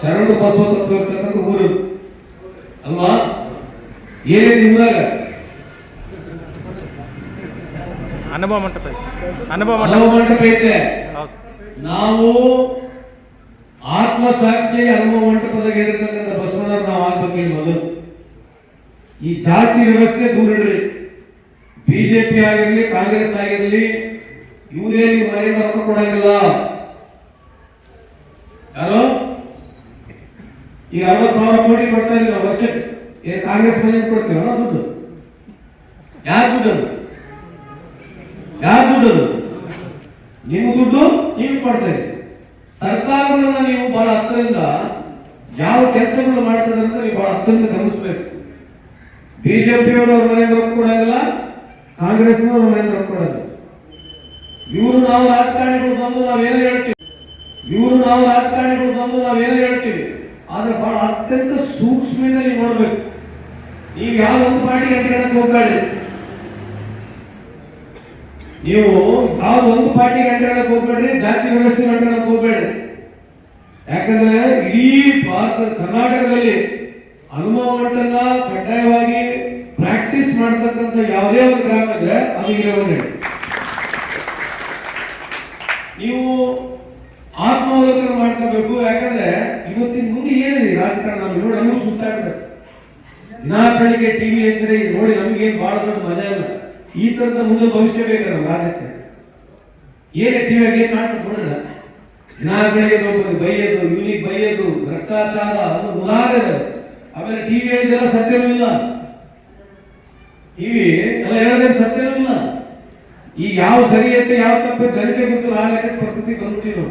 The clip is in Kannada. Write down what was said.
ಶರಣು ಬಸವ ತತ್ವ ಇರ್ತಕ್ಕಂಥ ಊರು ಅಲ್ವಾ? ಏನೇನು ಊರಾಗ ಅನುಭವ ಮಂಟಪ ಅನುಭವ ಮಂಟಪ. ಐತೆ. ನಾವು ಆತ್ಮ ಸಾಕ್ಷಿ ಅನುಭವ ಮಂಟಪದಾಗ ಹೇಳಿರ್ತಕ್ಕಂಥ ಬಸವಣ್ಣವ್ರು ನಾವು ಆಗ್ಬೇಕಿಲ್ಲ ಮೊದಲು. ಈ ಜಾತಿ ವ್ಯವಸ್ಥೆ ದೂರ ಇಡ್ರಿ. ಬಿಜೆಪಿ ಆಗಿರಲಿ ಕಾಂಗ್ರೆಸ್ ಆಗಿರ್ಲಿ ಇವರೇನು ಮನೆಯಿಂದ ರೊಕ್ಕ ಕೊಡಂಗಿಲ್ಲ ಯಾರು ಈಗ ಅರವತ್ತು ಸಾವಿರ ಕೋಟಿ ಕೊಡ್ತಾ ಇದ್ದೀವಿ ನಾವು ವರ್ಷಕ್ಕೆ ಕಾಂಗ್ರೆಸ್ ಮನೆಯಿಂದ ಕೊಡ್ತೀವಲ್ಲ ದುಡ್ಡು. ಯಾರು ದುಡ್ಡು ಅದು? ಯಾರು ದುಡ್ಡು ದುಡ್ಡು ನೀವು ಕೊಡ್ತಾ ಇದ್ದೀವಿ ಸರ್ಕಾರಗಳನ್ನ ನೀವು ಬಹಳ ಹತ್ತರಿಂದ ಯಾವ ಕೆಲಸಗಳು ಮಾಡ್ತದೆ ಅಂತ ನೀವು ಬಹಳ ಹತ್ತರಿಂದ ಗಮನಿಸಬೇಕು. ಬಿಜೆಪಿಯವರು ಅವ್ರ ಮನೆಯಿಂದ ರೊಕ್ಕ ಕೊಡಂಗಿಲ್ಲ ಕಾಂಗ್ರೆಸ್ನವ್ರ ಮನೆಯಿಂದ ರೊಕ್ಕ ಇವರು ನಾವು ರಾಜಕಾರಣಿಗಳು ಬಂದು ನಾವೇನೋ ಹೇಳ್ತೀವಿ? ಇವರು ನಾವು ರಾಜಕಾರಣಿಗಳು ಬಂದು ನಾವೇನೋ ಆದ್ರೆ ಬಹಳ ಅತ್ಯಂತ ಸೂಕ್ಷ್ಮದಲ್ಲಿ ನೋಡ್ಬೇಕು. ನೀವು ಯಾವ ಒಂದು ಪಾರ್ಟಿಗೆ ಅಂಟಿಕೊಳ್ಳಕ್ಕೆ ಹೋಗ್ಬೇಡಿ. ನೀವು ಯಾವ ಒಂದು ಪಾರ್ಟಿಗೆ ಅಂಟಿಕೊಳ್ಳಕ್ಕೆ ಹೋಗ್ಬೇಡ್ರಿ, ಜಾತಿ ವ್ಯವಸ್ಥೆಗೆ ಅಂಟಿಕೊಳ್ಳಕ್ಕೆ ಹೋಗ್ಬೇಡ್ರಿ. ಯಾಕಂದ್ರೆ ಇಡೀ ಭಾರತ, ಕರ್ನಾಟಕದಲ್ಲಿ ಅನುಭವ ಕಡ್ಡಾಯವಾಗಿ ಪ್ರಾಕ್ಟೀಸ್ ಮಾಡ್ತಕ್ಕಂಥ ಯಾವುದೇ ಒಂದು ಗ್ರಾಮ ಇದೆ, ಅದು ಇರವನ್ನೇ ನೀವು ಮಾಡ್ಕೋಬೇಕು. ಯಾಕಂದ್ರೆ ಇವತ್ತಿನ ಮುಂದೆ ಏನಿದೆ ರಾಜಕಾರಣ ನೋಡಿ ನಮಗೂ ಸುಸ್ತಾಗ್ತದೆ ದಿನಾ ಬೆಳಿಗ್ಗೆ ಟಿವಿ ಅಂದ್ರೆ ನೋಡಿ ನಮಗೇನು ಬಹಳ ದೊಡ್ಡ ಮಜಾ ಇಲ್ಲ. ಈ ತರದ ಮುಂದೆ ಭವಿಷ್ಯ ಬೇಕು ನಮ್ಮ ರಾಜ್ಯಕ್ಕೆ. ಏನೇ ಟಿವಿಯಾಗ ಏನು ಕಾಣ್ತದೆ ನೋಡೋಣ. ದಿನಾ ಬೆಳಿಗ್ಗೆ ಒಬ್ಬರಿಗೆ ಬೈಯೋದು ಇವನಿಗೆ ಬೈಯೋದು ಭ್ರಷ್ಟಾಚಾರ, ಅದು ಉದಾಹರಣೆ. ಆಮೇಲೆ ಟಿವಿ ಹೇಳಿದೆಲ್ಲ ಸತ್ಯವೂ ಇಲ್ಲ. ಟಿವಿ ಎಲ್ಲ ಹೇಳಿದ್ರೆ ಸತ್ಯವೂ ಇಲ್ಲ. ಈ ಯಾವ ಸರಿ ಅಂತ ಯಾವ ತಪ್ಪು ಜನತೆ ಗೊತ್ತಿಲ್ಲ. ಆ ಪರಿಸ್ಥಿತಿ ಬಂದ್ಬಿಟ್ಟಿವಿ ನಾವು